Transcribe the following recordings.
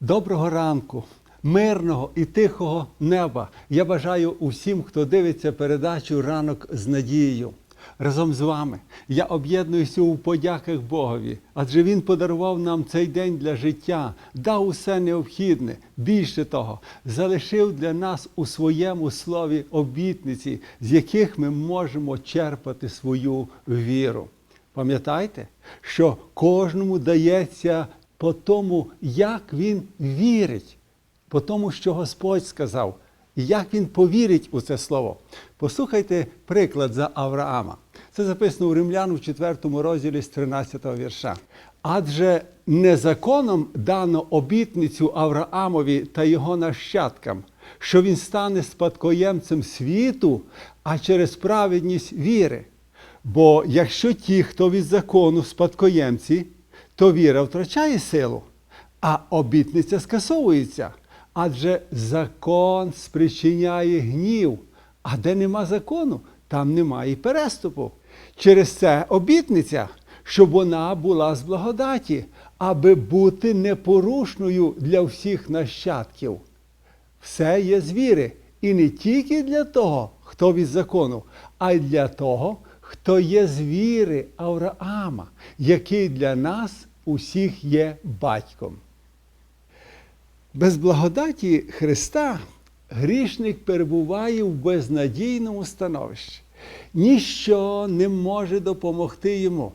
Доброго ранку, мирного і тихого неба. Я бажаю усім, хто дивиться передачу Ранок з надією. Разом з вами я об'єднуюся у подяках Богові, адже Він подарував нам цей день для життя, дав усе необхідне. Більше того, залишив для нас у своєму слові обітниці, з яких ми можемо черпати свою віру. Пам'ятайте, що кожному дається по тому, як він вірить, по тому, що Господь сказав, і як він повірить у це слово. Послухайте приклад за Авраама. Це записано у Римлян у 4 розділі з 13 вірша. Адже не законом дано обітницю Авраамові та його нащадкам, що він стане спадкоємцем світу, а через праведність віри. Бо якщо ті, хто від закону спадкоємці, то віра втрачає силу, а обітниця скасовується. Адже закон спричиняє гнів, а де нема закону, там немає переступу. Через це обітниця, щоб вона була з благодаті, аби бути непорушною для всіх нащадків. Все є з віри. І не тільки для того, хто від закону, а й для того, хто є з віри Авраама, який для нас усіх є батьком. Без благодаті Христа грішник перебуває в безнадійному становищі. Ніщо не може допомогти йому.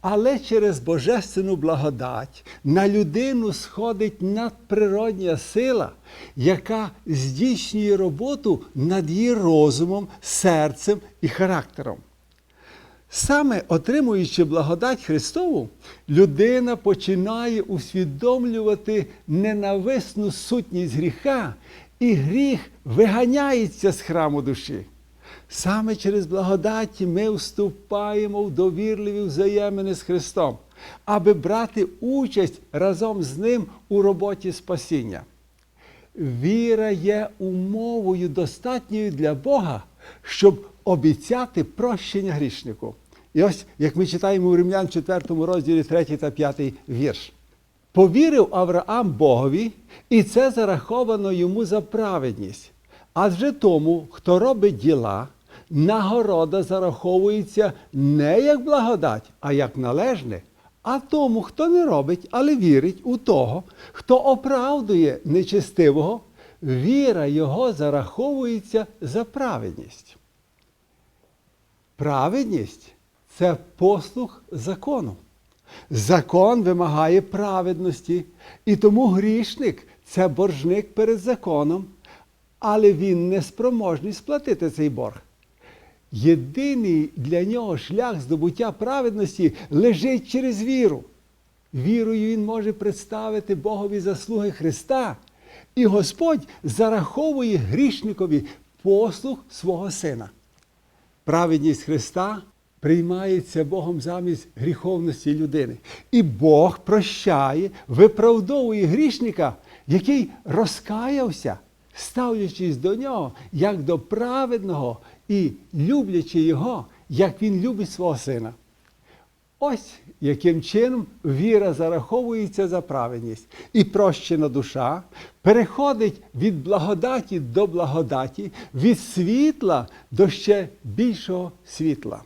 Але через божественну благодать на людину сходить надприродня сила, яка здійснює роботу над її розумом, серцем і характером. Саме отримуючи благодать Христову, людина починає усвідомлювати ненависну сутність гріха, і гріх виганяється з храму душі. Саме через благодаті ми вступаємо в довірливі взаємини з Христом, аби брати участь разом з Ним у роботі спасіння. Віра є умовою достатньою для Бога, щоб обіцяти прощення грішнику. І ось, як ми читаємо у Римлян 4 розділі 3 та 5 вірш. Повірив Авраам Богові, і це зараховано йому за праведність. Адже тому, хто робить діла, нагорода зараховується не як благодать, а як належне. А тому, хто не робить, але вірить у того, хто оправдує нечестивого, віра його зараховується за праведність. Праведність це послуг закону. Закон вимагає праведності, і тому грішник це боржник перед законом, але він не спроможний сплатити цей борг. Єдиний для нього шлях здобуття праведності лежить через віру. Вірою він може представити Богові заслуги Христа, і Господь зараховує грішникові послуг свого Сина. Праведність Христа приймається Богом замість гріховності людини. І Бог прощає, виправдовує грішника, який розкаявся, ставлячись до нього як до праведного і люблячи його, як він любить свого сина. Ось яким чином віра зараховується за праведність, і прощена душа переходить від благодаті до благодаті, від світла до ще більшого світла.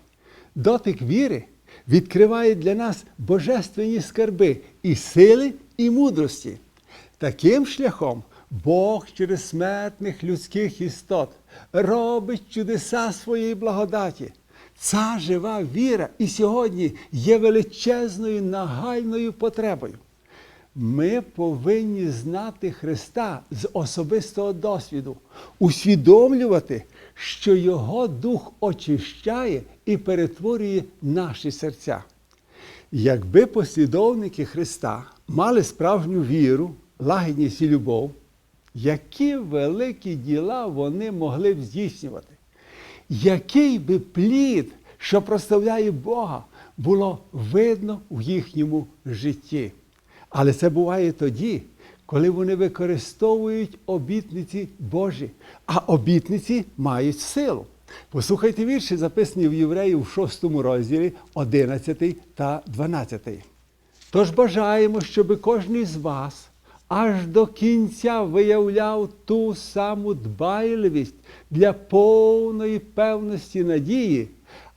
Дотик віри відкриває для нас божественні скарби і сили, і мудрості. Таким шляхом Бог через смертних людських істот робить чудеса своєї благодаті. Ця жива віра і сьогодні є величезною нагальною потребою. Ми повинні знати Христа з особистого досвіду, усвідомлювати, що Його Дух очищає і перетворює наші серця. Якби послідовники Христа мали справжню віру, лагідність і любов, які великі діла вони могли б здійснювати? Який би плід, що прославляє Бога, було видно в їхньому житті. Але це буває тоді, коли вони використовують обітниці Божі, а обітниці мають силу. Послухайте вірші, записані в Євреїв в 6 розділі 11 та 12. Тож бажаємо, щоб кожен з вас аж до кінця виявляв ту саму дбайливість для повної певності надії,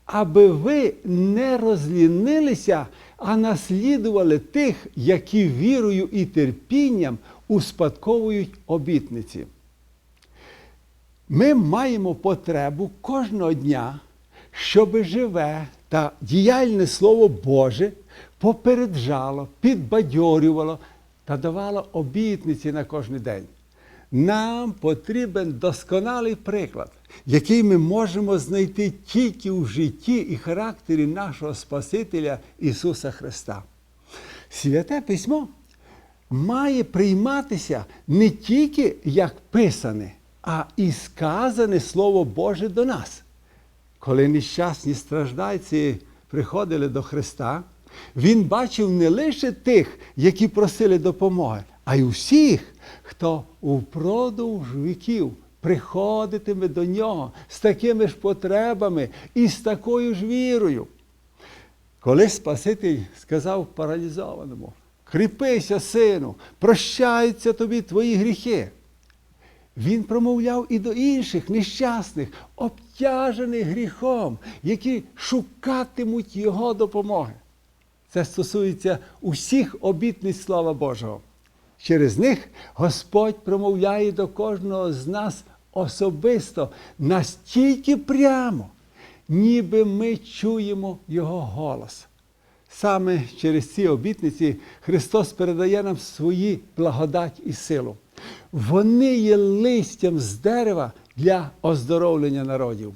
аби ви не розлінилися, а наслідували тих, які вірою і терпінням успадковують обітниці. Ми маємо потребу кожного дня, щоб живе та діяльне Слово Боже попереджало, підбадьорювало та давало обітниці на кожен день. Нам потрібен досконалий приклад, який ми можемо знайти тільки в житті і характері нашого Спасителя Ісуса Христа. Святе письмо має прийматися не тільки як писане, а і сказане Слово Боже до нас. Коли нещасні страждальці приходили до Христа, Він бачив не лише тих, які просили допомоги, а й усіх, хто упродовж віків приходитиме до нього з такими ж потребами і з такою ж вірою. Коли Спаситель сказав паралізованому, кріпися, сину, прощаються тобі твої гріхи. Він промовляв і до інших нещасних, обтяжених гріхом, які шукатимуть Його допомоги. Це стосується усіх обітниць слава Божого. Через них Господь промовляє до кожного з нас особисто настільки прямо, ніби ми чуємо Його голос. Саме через ці обітниці Христос передає нам свої благодать і силу. Вони є листям з дерева для оздоровлення народів.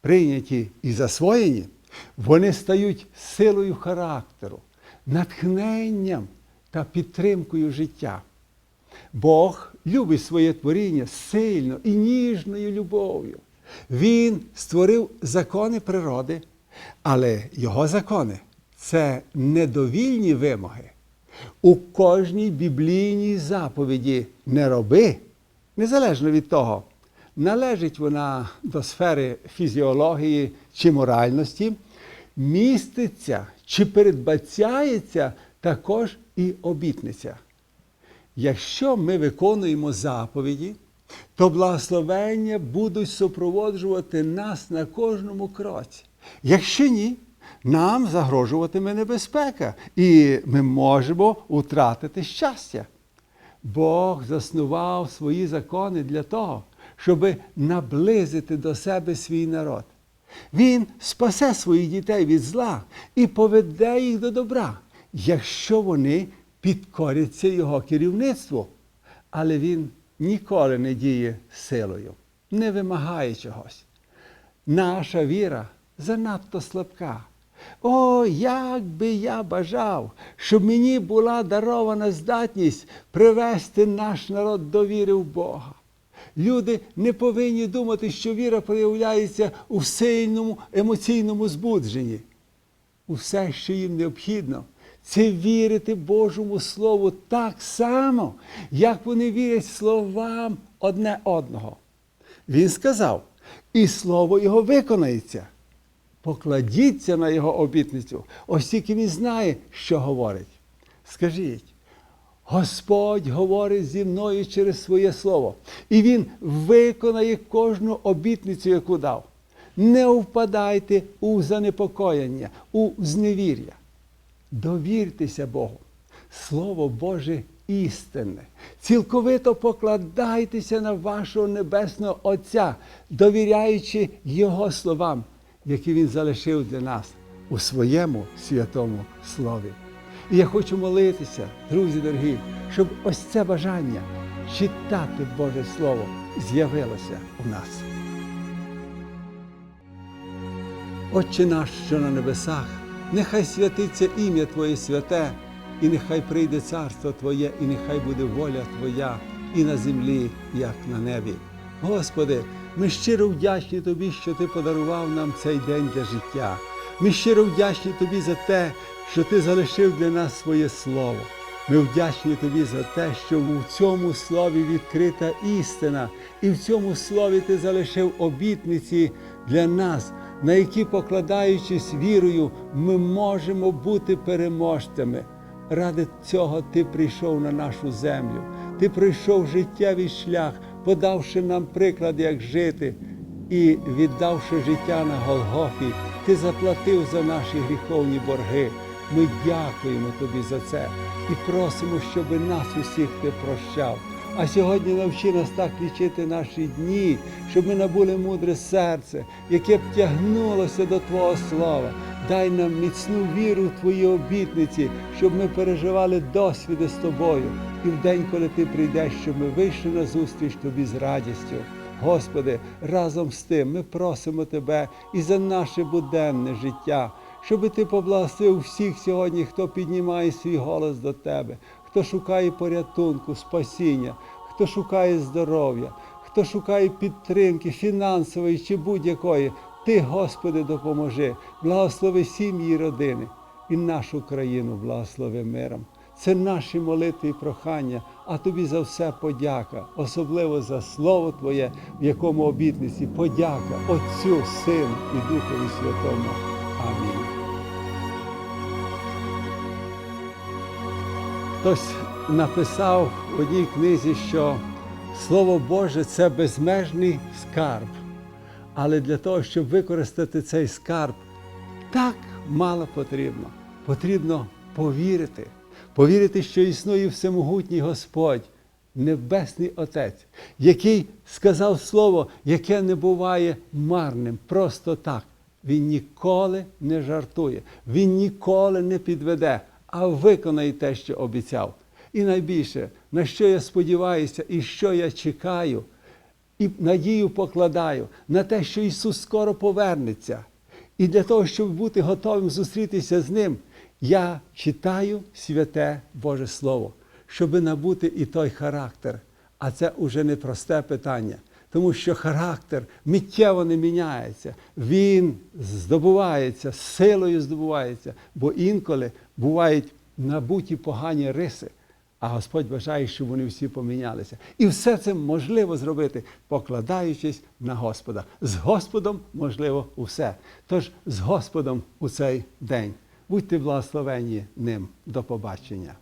Прийняті і засвоєні, вони стають силою характеру, натхненням та підтримкою життя. Бог любить своє творіння сильно і ніжною любов'ю. Він створив закони природи, але його закони це недовільні вимоги. У кожній біблійній заповіді не роби, незалежно від того, належить вона до сфери фізіології чи моральності, міститься чи передбачається також і обітниця. Якщо ми виконуємо заповіді, то благословення будуть супроводжувати нас на кожному кроці. Якщо ні, нам загрожуватиме небезпека, і ми можемо втратити щастя. Бог заснував свої закони для того, щоб наблизити до себе свій народ. Він спасе своїх дітей від зла і поведе їх до добра, якщо вони підкоряться його керівництву. Але він ніколи не діє силою, не вимагає чогось. Наша віра занадто слабка. О, як би я бажав, щоб мені була дарована здатність привести наш народ до віри в Бога. Люди не повинні думати, що віра проявляється у сильному емоційному збудженні. Усе, що їм необхідно, це вірити Божому Слову так само, як вони вірять словам одне одного. Він сказав, і слово його виконається. Покладіться на його обітницю, ось тільки він знає, що говорить. Скажіть, Господь говорить зі мною через своє слово, і Він виконає кожну обітницю, яку дав. Не впадайте у занепокоєння, у зневір'я. Довіртеся Богу. Слово Боже істинне. Цілковито покладайтеся на вашого Небесного Отця, довіряючи Його словам, які Він залишив для нас у своєму святому слові. І я хочу молитися, друзі дорогі, щоб ось це бажання читати Боже Слово з'явилося у нас. Отче наш, що на небесах, нехай святиться ім'я Твоє святе, і нехай прийде царство Твоє, і нехай буде воля Твоя і на землі, як на небі. Господи, ми щиро вдячні Тобі, що Ти подарував нам цей день для життя. Ми щиро вдячні Тобі за те, що Ти залишив для нас своє слово. Ми вдячні Тобі за те, що в цьому слові відкрита істина, і в цьому слові Ти залишив обітниці для нас, на які, покладаючись вірою, ми можемо бути переможцями. Ради цього Ти прийшов на нашу землю. Ти пройшов життєвий шлях, подавши нам приклад, як жити, і віддавши життя на Голгофі, Ти заплатив за наші гріховні борги. Ми дякуємо Тобі за це і просимо, щоб нас усіх Ти прощав. А сьогодні навчи нас так лічити наші дні, щоб ми набули мудре серце, яке б тягнулося до Твого слова. Дай нам міцну віру в Твої обітниці, щоб ми переживали досвіди з тобою. І в день, коли ти прийдеш, щоб ми вийшли на зустріч тобі з радістю. Господи, разом з тим ми просимо Тебе і за наше буденне життя, щоб Ти поблагословив всіх сьогодні, хто піднімає свій голос до Тебе, хто шукає порятунку, спасіння, хто шукає здоров'я, хто шукає підтримки фінансової чи будь-якої. Ти, Господи, допоможи, благослови сім'ї родини і нашу країну благослови миром. Це наші молитви і прохання, а тобі за все подяка, особливо за Слово Твоє, в якому обітниці подяка Отцю, Сину і Духові Святому. Амінь. Хтось написав в одній книзі, що Слово Боже це безмежний скарб. Але для того, щоб використати цей скарб, так мало потрібно. Потрібно повірити, повірити, що існує всемогутній Господь, Небесний Отець, який сказав слово, яке не буває марним, просто так. Він ніколи не жартує, він ніколи не підведе, а виконає те, що обіцяв. І найбільше, на що я сподіваюся і що я чекаю, і надію покладаю на те, що Ісус скоро повернеться. І для того, щоб бути готовим зустрітися з Ним, я читаю святе Боже Слово, щоби набути і той характер. А це уже не просте питання, тому що характер миттєво не міняється, він здобувається, силою здобувається, бо інколи бувають набуті погані риси. А Господь бажає, щоб вони всі помінялися. І все це можливо зробити, покладаючись на Господа. З Господом можливо усе. Тож з Господом у цей день. Будьте благословені ним. До побачення.